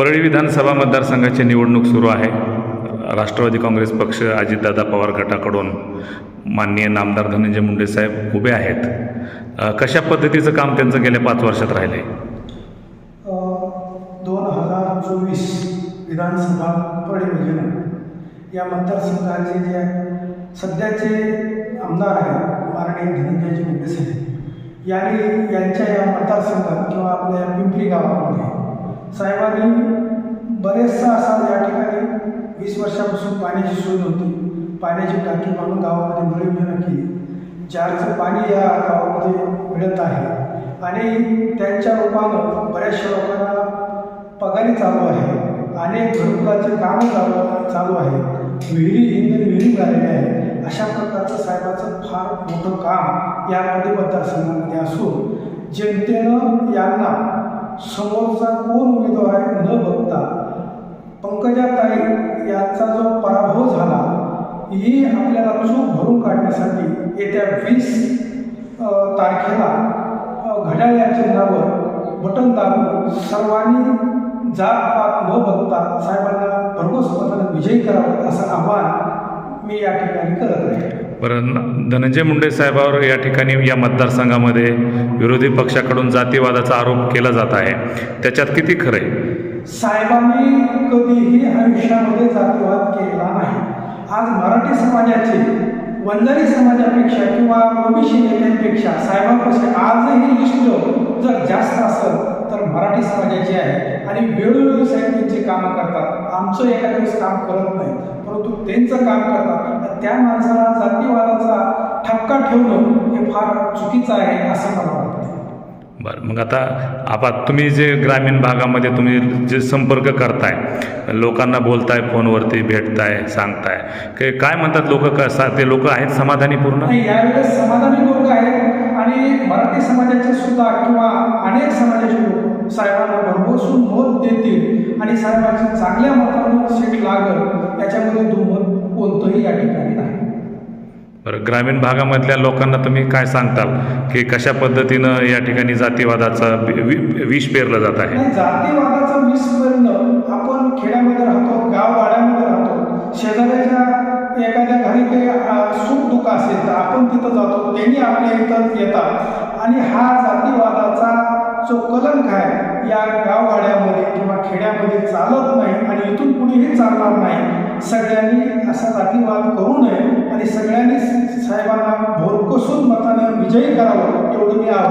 परळी विधानसभा मतदारसंघाची निवडणूक सुरू आहे. राष्ट्रवादी काँग्रेस पक्ष अजितदादा पवार गटाकडून माननीय नामदार धनंजय मुंडे साहेब उभे आहेत. कशा पद्धतीचं काम त्यांचं गेल्या पाच वर्षात राहिलं आहे दोन हजार चोवीस विधानसभा परियोजना या मतदारसंघाचे जे सध्याचे आमदार आहेत माननीय धनंजयजी मुंडे साहेब यांनी यांच्या या मतदारसंघात किंवा आपल्या पिंपरी गावामध्ये साहेबांनी बरेचसा असा या ठिकाणी वीस वर्षापासून पाण्याची सोय नव्हती. पाण्याची टाकी म्हणून गावामध्ये मिळून योजना केली जारचं पाणी या गावामध्ये मिळत आहे. आणि त्यांच्या रूपानं बऱ्याचशा लोकांना पगारी चालू आहे. अनेक घरकुलाचे कामं चालू चालू आहे. विहिरी इंधन विहिरी झालेले आहे. अशा प्रकारचं साहेबाचं फार मोठं काम यामध्ये मतदारसंघामध्ये असून जनतेनं यांना समोरचा कोण उमेदवार आहे न बघता पंकजाताई यांचा जो पराभव झाला ही आपल्याला चूक भरून काढण्यासाठी येत्या वीस तारखेला घड्याळ या चिन्हावर बटन दाबून सर्वांनी जात पात न बघता साहेबांना भरघोस मतानं विजयी करावं असं आव्हान मी या ठिकाणी करत आहे. बरं धनंजय मुंडे साहेबावर या ठिकाणी या मतदारसंघामध्ये विरोधी पक्षाकडून जातीवादाचा आरोप केला जात आहे. त्याच्यात किती खरं आहे? साहेबांनी कधीही आयुष्यामध्ये जातीवाद केला नाही. आज मराठी समाजाचे वंजारी समाजापेक्षा किंवा ओबीसी नेत्यांपेक्षा साहेबांपेक्षा आजही लिस्ट जर जास्त असेल तर मराठी समाजाची आहे आणि वेळोवेळी साहेब त्यांची कामं करतात. आमचं एका दिवस काम करत नाही परंतु त्यांचं काम करतात. त्या माणसाला जातीवादाचा ठपका ठेवणं हे फार चुकीचं आहे असं मला वाटतं. बरं मग आता आपण तुम्ही जे ग्रामीण भागामध्ये तुम्ही जे संपर्क करताय लोकांना बोलताय फोनवरती भेटताय सांगताय की काय म्हणतात लोक? कसा ते लोक आहेत समाधानी पूर्ण यावेळेस समाधानी लोक आहेत आणि मराठी समाजाचे सुद्धा किंवा अनेक समाजाचे लोक साहेबांना भरघोसून मत देतील आणि साहेबांची चांगल्या मतानं सीट लागल याच्यामध्ये दुमत कोणतंही या ठिकाणी नाही. बरं ग्रामीण भागामधल्या लोकांना तुम्ही काय सांगताल? की कशा पद्धतीनं या ठिकाणी जातीवादाचा विष पेरलं जात आहे? जातीवादाचा विस्मरण आपण खेड्यामध्ये राहतो गाववाड्यामध्ये राहतो. शेजाऱ्याच्या एखाद्या घरी काही सुख दुःख असेल तर आपण तिथं जातो त्यांनी आपल्या इथं येतात. आणि हा जातीवादाचा जो कलंक आहे या गाववाड्यामध्ये किंवा खेड्यामध्ये चालत नाही आणि इथून कुणीही चालणार नाही. सगळ्यांनी असा जातीवाद करू नये आणि सगळ्यांनी साहेबांना भोरकसून मताने विजयी करावं एवढं मी आव्हान